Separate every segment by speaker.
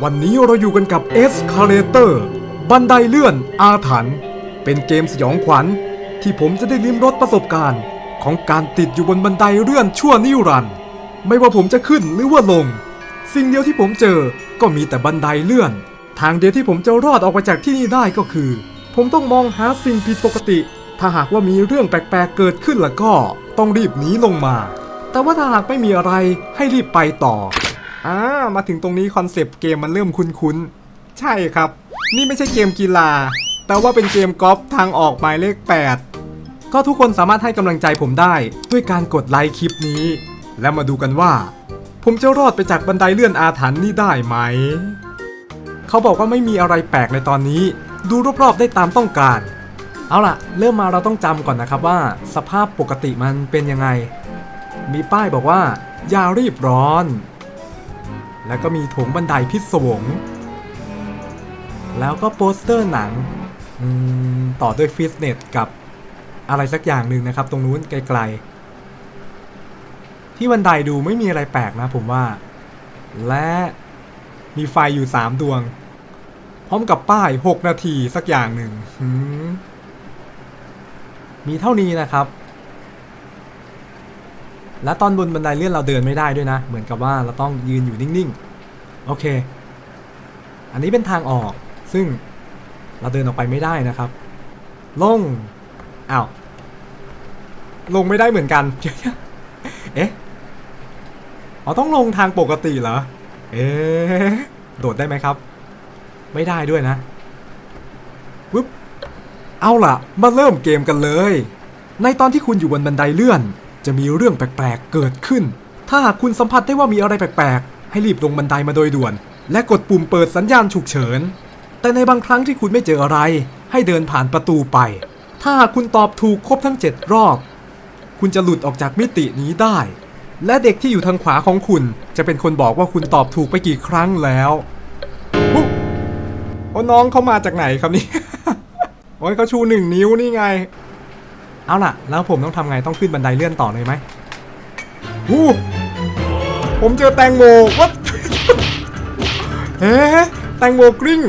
Speaker 1: วันนี้เราอยู่กันกับ Escalator บันไดเลื่อนอาถรรพ์เป็นเกมสยองขวัญ ที่ผมจะได้ลิ้มรสประสบการณ์ ของการติดอยู่บนบันไดเลื่อนชั่วนิรันดร์ไม่ว่าผมจะขึ้นหรือว่าลง สิ่งเดียวที่ผมเจอก็มีแต่บันไดเลื่อน ทางเดียวที่ผมจะรอดออกไปจากที่นี่ได้ก็คือ ผมต้องมองหาสิ่งผิดปกติ ถ้าหากว่ามีเรื่องแปลกๆเกิดขึ้นแล้วก็ต้องรีบหนีลงมา แต่ว่าถ้าหากไม่มีอะไรให้รีบไปต่อ อ่ามาถึงตรงนี้คอนเซปต์เกมมันเริ่มคุ้นๆ ใช่ครับ นี่ไม่ใช่เกมกีฬา แต่ว่าเป็นเกมกอล์ฟทางออกหมายเลข 8 ก็ทุกคนสามารถให้กำลังใจผมได้ ด้วยการกดไลค์คลิปนี้ และมาดูกันว่า ผมจะรอดไปจากบันไดเลื่อนอาถรรพ์นี่ได้ไหม เขาบอกว่าไม่มีอะไรแปลกในตอนนี้ ดูรอบๆได้ตามต้องการ เอาล่ะ เริ่มมาเราต้องจำก่อนนะครับว่า สภาพปกติมันเป็นยังไง มีป้ายบอกว่าอย่ารีบร้อน แล้วก็มีโถงบันไดพิศวง แล้วก็โปสเตอร์หนัง ต่อด้วยฟิตเนสกับอะไรสักอย่างหนึ่งนะครับ ตรงนู้นไกลๆ ที่บันไดดูไม่มีอะไรแปลกนะผมว่า และมีไฟอยู่ 3 ดวง พร้อมกับป้าย 6 นาทีสักอย่างหนึ่งมีเท่านี้นะครับ และตอนบนบันไดเลื่อนเราเดินไม่ได้ด้วยนะ เหมือนกับว่าเราต้องยืนอยู่นิ่งๆ โอเค อันนี้เป็นทางออก ซึ่งเราเดินออกไปไม่ได้นะครับ ลง อ้าว ลงไม่ได้เหมือนกัน เอ๊ะอ๋อต้องลงทางปกติเหรอ เอ๊ะ โดดได้ไหมครับ ไม่ได้ด้วยนะวึบเอาล่ะ มาเริ่มเกมกันเลย ในตอนที่คุณอยู่บนบันไดเลื่อน จะมีเรื่องแปลกๆเกิดขึ้น ถ้าหากคุณสัมผัสได้ว่ามีอะไรแปลกๆ ให้รีบลงบันไดมาโดยด่วน และกดปุ่มเปิดสัญญาณฉุกเฉิน แต่ในบางครั้งที่คุณไม่เจออะไร ให้เดินผ่านประตูไป ถ้าหากคุณตอบถูกครบทั้ง 7 รอบ คุณจะหลุดออกจากมิตินี้ได้ และเด็กที่อยู่ทางขวาของคุณ จะเป็นคนบอกว่าคุณตอบถูกไปกี่ครั้งแล้วโอ้น้องเขามาจากไหนครับนี่โอ้ยเขาชูหนึ่งนิ้วนี่ไง เอาล่ะ แล้วผมต้องทำไงต้องขึ้นบันไดเลื่อนต่อเลยไหมหูผมเจอแตงโมวัดเอ๊แตงโมกริ้ง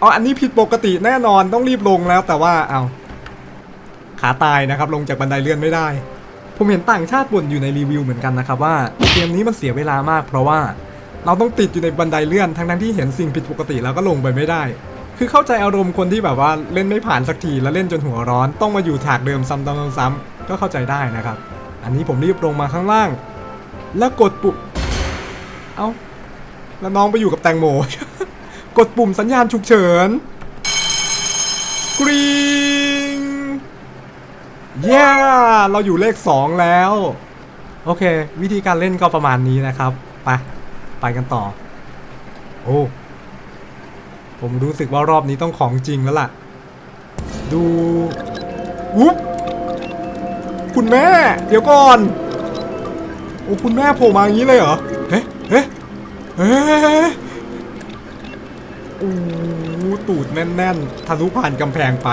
Speaker 1: อ๋ออันนี้ผิดปกติแน่นอนต้องรีบลงแล้วแต่ว่าเอาขาตายนะครับลงจากบันไดเลื่อนไม่ได้ ผมเห็นต่างชาติบ่นอยู่ในรีวิวเหมือนกันนะครับว่าเกมนี้มันเสียเวลามากเพราะว่าเราต้องติดอยู่ในบันไดเลื่อนทั้งนั้นที่เห็นสิ่งผิดปกติแล้วก็ลงไปไม่ได้ คือเข้าใจอารมณ์คนที่แบบว่าเล่นไม่ผ่านสักทีแล้วเล่นจนหัวร้อน ต้องมาอยู่ฉากเดิมซ้ำๆๆก็เข้าใจได้นะครับ อันนี้ผมรีบลงมาข้างล่าง แล้วกดปุ่มเอ้าแล้วน้องไปอยู่กับแตงโม กดปุ่มสัญญาณฉุกเฉินกรีงเย้เราอยู่เลข 2 แล้ว โอเค วิธีการเล่นก็ประมาณนี้นะครับ ไป ไปกันต่อ โอ้ ผมรู้สึกว่ารอบนี้ต้องของจริงแล้วล่ะ ดูอุ๊บคุณแม่ เดี๋ยวก่อน โอ้คุณแม่โผล่มาอย่างนี้เลยเหรอ เฮ้เฮ้เฮ้โอ้ตูดแน่นๆทะลุผ่านกำแพงไป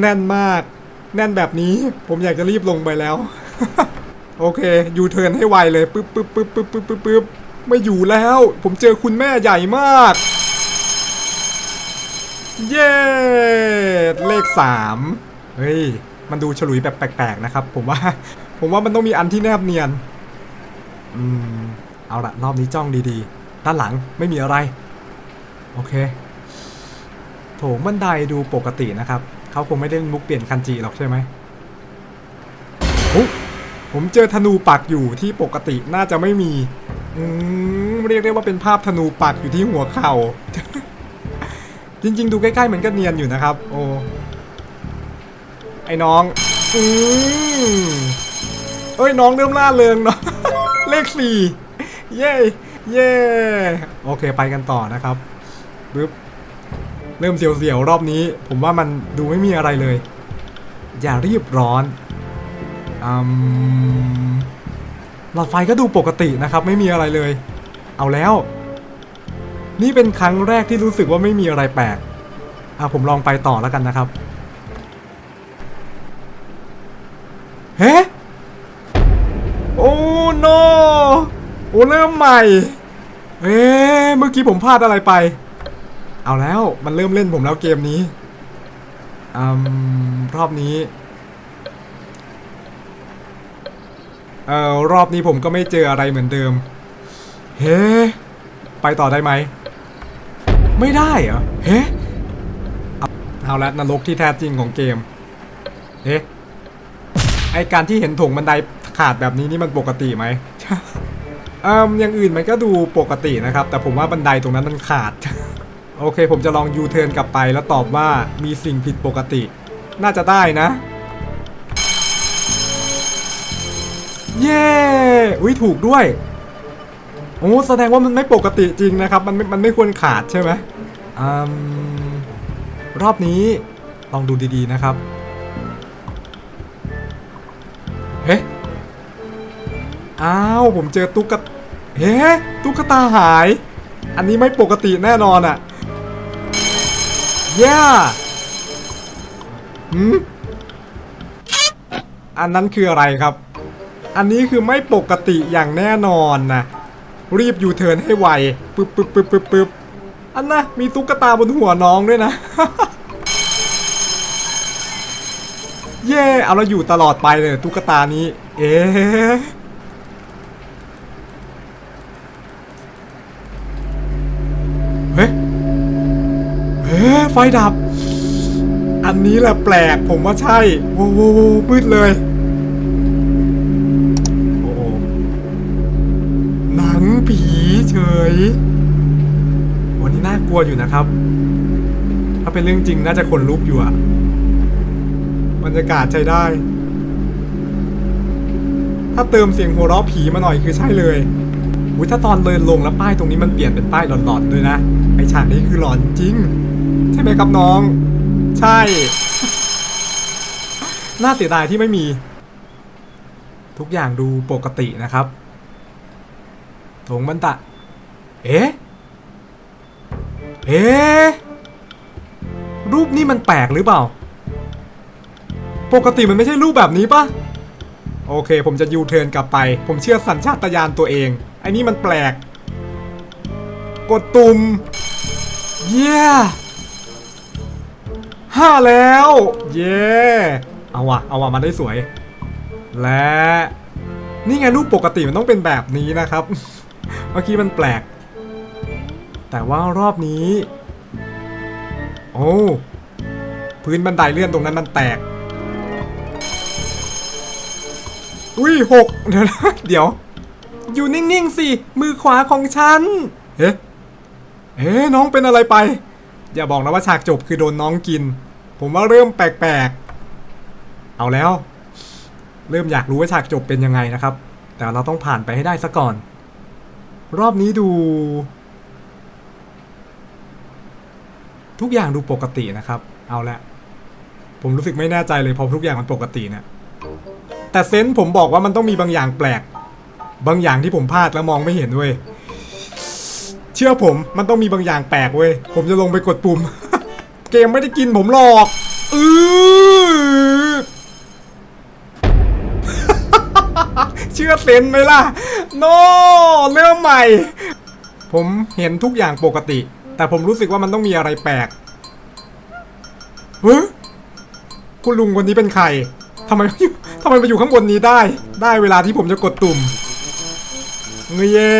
Speaker 1: แน่นมาก แน่นแบบนี้ ผมอยากจะรีบลงไปแล้ว โอเค ยูเทิร์นให้ไวเลยปึ๊บปึ๊บปึ๊บปึ๊บปึ๊บปึ๊บปึ๊บไม่อยู่แล้ว ผมเจอคุณแม่ใหญ่มาก เย้เลขสามเฮ้ย มันดูฉลุยแบบแปลกๆนะครับ ผมว่า ผมว่ามันต้องมีอันที่แนบเนียน อืม เอาละรอบนี้จ้องดีๆ ด้านหลังไม่มีอะไร โอเค โถงบันไดดูปกตินะครับ เขาคงไม่ได้มุกเปลี่ยนคันจิหรอกใช่ไหมผมเจอธนูปักอยู่ที่ปกติน่าจะไม่มี อืม เรียกได้ว่าเป็นภาพธนูปักอยู่ที่หัวเข่า จริง ๆ ดูใกล้ๆเหมือนก็เนียนอยู่นะครับ โอ้ไอ้น้องอืมเอ้ยน้องเริ่มล่าเริงเนาะเลขสี่เย้เย้โอเคไปกันต่อนะครับปึ๊บเริ่มเสียวๆรอบนี้ ผมว่ามันดูไม่มีอะไรเลย อย่ารีบร้อนอืมหลอดไฟก็ดูปกตินะครับ ไม่มีอะไรเลย เอาแล้ว นี่เป็นครั้งแรกที่รู้สึกว่าไม่มีอะไรแปลก อะผมลองไปต่อแล้วกันนะครับ เฮ้ โอ้ no โอ้เริ่มใหม่ เอ๊เมื่อกี้ผมพลาดอะไรไป เอาแล้วมันเริ่มเล่นผมแล้วเกมนี้อืมรอบนี้ เอ่อรอบนี้ผมก็ไม่เจออะไรเหมือนเดิม เฮ้ ไปต่อได้ไหม ไม่ได้เหรอเฮ้เอาละนรกที่แท้จริงของเกมเฮ้ไอการที่เห็นถงบันไดขาดแบบนี้นี่มันปกติไหมเอ่มอย่างอื่นมันก็ดูปกตินะครับ แต่ผมว่าบันไดตรงนั้นมันขาด โอเค ผมจะลองยูเทิร์นกลับไปแล้วตอบว่ามีสิ่งผิดปกติ น่าจะได้นะ เย้อุ้ยถูกด้วย อ้แสดงว่ามันไม่ปกติจริงนะครับ มันมันไม่ควรขาดใช่ไหมอืมรอบนี้ลองดูดีๆนะครับ เฮ้อ้าว ผมเจอตุ๊กตาเฮ้ตุ๊กตาหาย อันนี้ไม่ปกติแน่นอนอะ่ะเย้หืมอันนั้นคืออะไรครับ อันนี้คือไม่ปกติอย่างแน่นอนนะ รีบยูเทิร์นให้ไวปึ๊บปึ๊บปึ๊บปึ๊บปึ๊บอันนะมีตุ๊กตาบนหัวน้องด้วยนะ เย่เอาเราอยู่ตลอดไปเลยตุ๊กตานี้ เอ๊ะเฮ้เฮ้ไฟดับ อันนี้แหละแปลกผมว่าใช่โอ้โหมืดเลย เฉยวันนี้น่ากลัวอยู่นะครับ ถ้าเป็นเรื่องจริงน่าจะขนลุกอยู่อะบรรยากาศใช้ได้ ถ้าเติมเสียงหัวเราะผีมาหน่อยคือใช่เลยอุ้ยถ้าตอนเดินลงแล้วป้ายตรงนี้มันเปลี่ยนเป็นป้ายหลอนๆด้วยนะไอฉากนี้คือหลอนจริง ใช่ไหมครับน้อง ใช่ น่าเสียดายที่ไม่มี ทุกอย่างดูปกตินะครับถงมันตะ เอ๊ะ เอ๊ะ รูปนี้มันแปลกหรือเปล่า ปกติมันไม่ใช่รูปแบบนี้ปะโอเค ผมจะยูเทิร์นกลับไป ผมเชื่อสัญชาตญาณตัวเองไอ้นี่มันแปลก กดตุ่ม เย้ห้าแล้ว เย้เอาวะเอาวะมาได้สวย และนี่ไงรูปปกติมันต้องเป็นแบบนี้นะครับ เมื่อกี้มันแปลก แต่ว่ารอบนี้ โอ้พื้นบันไดเลื่อนตรงนั้นมันแตก อุ้ยหกเดี๋ยวนะเดี๋ยว อยู่นิ่งๆสิ มือขวาของฉัน เฮ้เฮ้น้องเป็นอะไรไป อย่าบอกนะว่าฉากจบคือโดนน้องกิน ผมว่าเริ่มแปลกๆ เอาแล้ว เริ่มอยากรู้ว่าฉากจบเป็นยังไงนะครับ แต่เราต้องผ่านไปให้ได้ซะก่อน รอบนี้ดู ทุกอย่างดูปกตินะครับ เอาละ ผมรู้สึกไม่แน่ใจเลยพราะทุกอย่างมันปกติเนะี่ยแต่เซนส์ผมบอกว่ามันต้องมีบางอย่างแปลก บางอย่างที่ผมพลาดแล้วมองไม่เห็นเว้ย เชื่อผมมันต้องมีบางอย่างแปลกเว้ย ผมจะลงไปกดปุ่ม เกมไม่ได้กินผมหรอกอือเชื่อเซนไหมล่ะ โนเริ่มใหม่ ผมเห็นทุกอย่างปกติ แต่ผมรู้สึกว่ามันต้องมีอะไรแปลกเฮ้ยคุณลุงคนนี้เป็นใครทำไมทำไมมาอยู่ข้างบนนี้ได้ ได้เวลาที่ผมจะกดตุ่มเงยเย่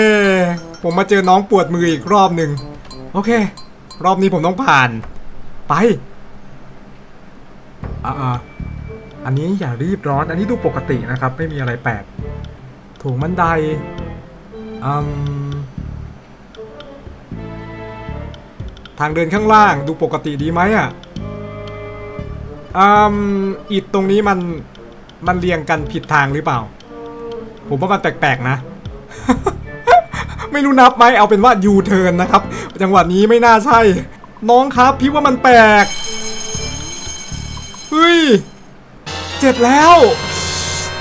Speaker 1: ผมมาเจอน้องปวดมืออีกรอบหนึ่งโอเค รอบนี้ผมต้องผ่าน ไปอ่าอันนี้อย่ารีบร้อน อันนี้ดูปกตินะครับ ไม่มีอะไรแปลกถุงบันไดอืม ทางเดินข้างล่างดูปกติดีไหมอะอืมอิดตรงนี้มันมันเรียงกันผิดทางหรือเปล่า ผมว่ามันแปลกๆนะ ไม่รู้นับไหมเอาเป็นว่ายูเทิร์นนะครับ จังหวะนี้ไม่น่าใช่ น้องครับพี่ว่ามันแปลกเฮ้ยเจ็บแล้ว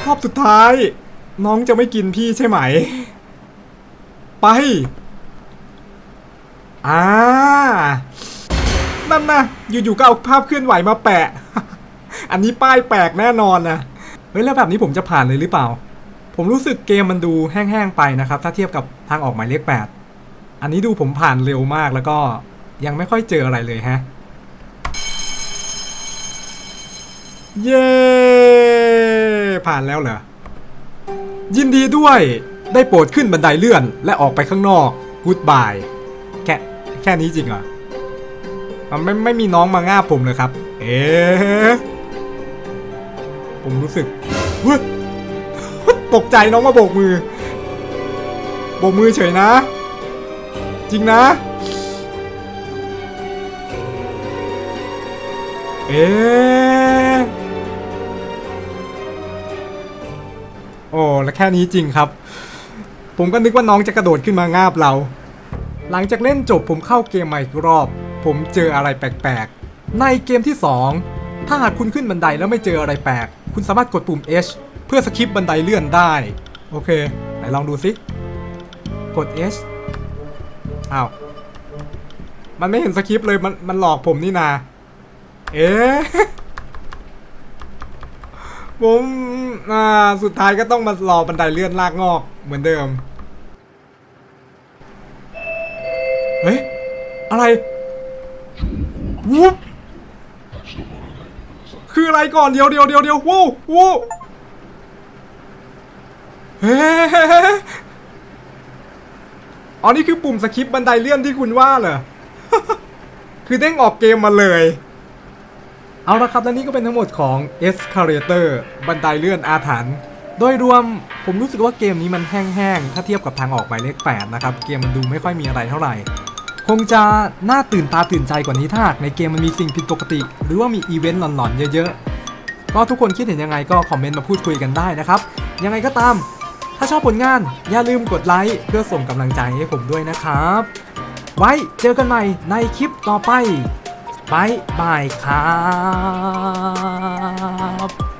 Speaker 1: รอบสุดท้าย น้องจะไม่กินพี่ใช่ไหม ไป อ่า นั่นนะอยู่ๆก็เอาภาพเคลื่อนไหวมาแปะ อันนี้ป้ายแปลกแน่นอนนะ เฮ้ยแล้วแบบนี้ผมจะผ่านเลยหรือเปล่า ผมรู้สึกเกมมันดูแห้งๆไปนะครับ ถ้าเทียบกับทางออกหมายเลข8 อันนี้ดูผมผ่านเร็วมากแล้วก็ยังไม่ค่อยเจออะไรเลยฮะ เย้ ผ่านแล้วเหรอ ยินดีด้วย ได้โปรดขึ้นบันไดเลื่อนและออกไปข้างนอก กูดบาย แค่นี้จริงเหรอมันไม่ไม่มีน้องมาง่าผมเลยครับ เอ๊ะผมรู้สึกตกใจน้องมาโบกมือ โบกมือเฉยนะ จริงนะ เอ๊ะโอ้ แล้วแค่นี้จริงครับ ผมก็นึกว่าน้องจะกระโดดขึ้นมางาบเรา หลังจากเล่นจบผมเข้าเกมใหม่อีกรอบ ผมเจออะไรแปลกๆ ในเกมที่ 2 ถ้าหากคุณขึ้นบันไดแล้วไม่เจออะไรแปลก คุณสามารถกดปุ่ม H เพื่อสคิปบันไดเลื่อนได้ โอเค ไหนลองดูสิ กด H อ้าว มันไม่เห็นสคริปเลยมันมันหลอกผมนี่นา เอ๊ะผมอ่าสุดท้ายก็ต้องมารอบันไดเลื่อนลากงอกเหมือนเดิม เฮ้ย อะไรวุบคืออะไรก่อนเดี๋ยวเดี๋ยวเดี๋ยวเดี๋ยววู้วู้เฮ้อ๋อนี่คือปุ่มสคริปบันไดเลื่อนที่คุณว่าเหรอ คือเด้งออกเกมมาเลย เอาละครับและนี่ก็เป็นทั้งหมดของ Escalator บันไดเลื่อนอาถรรพ์โดยรวมผมรู้สึกว่าเกมนี้มันแห้งๆ ถ้าเทียบกับทางออกหมายเลข8นะครับ เกมมันดูไม่ค่อยมีอะไรเท่าไหร่ คงจะน่าตื่นตาตื่นใจกว่านี้ถ้าหากในเกมมันมีสิ่งผิดปกติ หรือว่ามีอีเวนต์หลอนๆเยอะๆ ก็ทุกคนคิดเห็นยังไงก็คอมเมนต์มาพูดคุยกันได้นะครับ ยังไงก็ตาม ถ้าชอบผลงานอย่าลืมกดไลค์เพื่อส่งกำลังใจให้ผมด้วยนะครับ ไว้เจอกันใหม่ในคลิปต่อไปบายบายครับ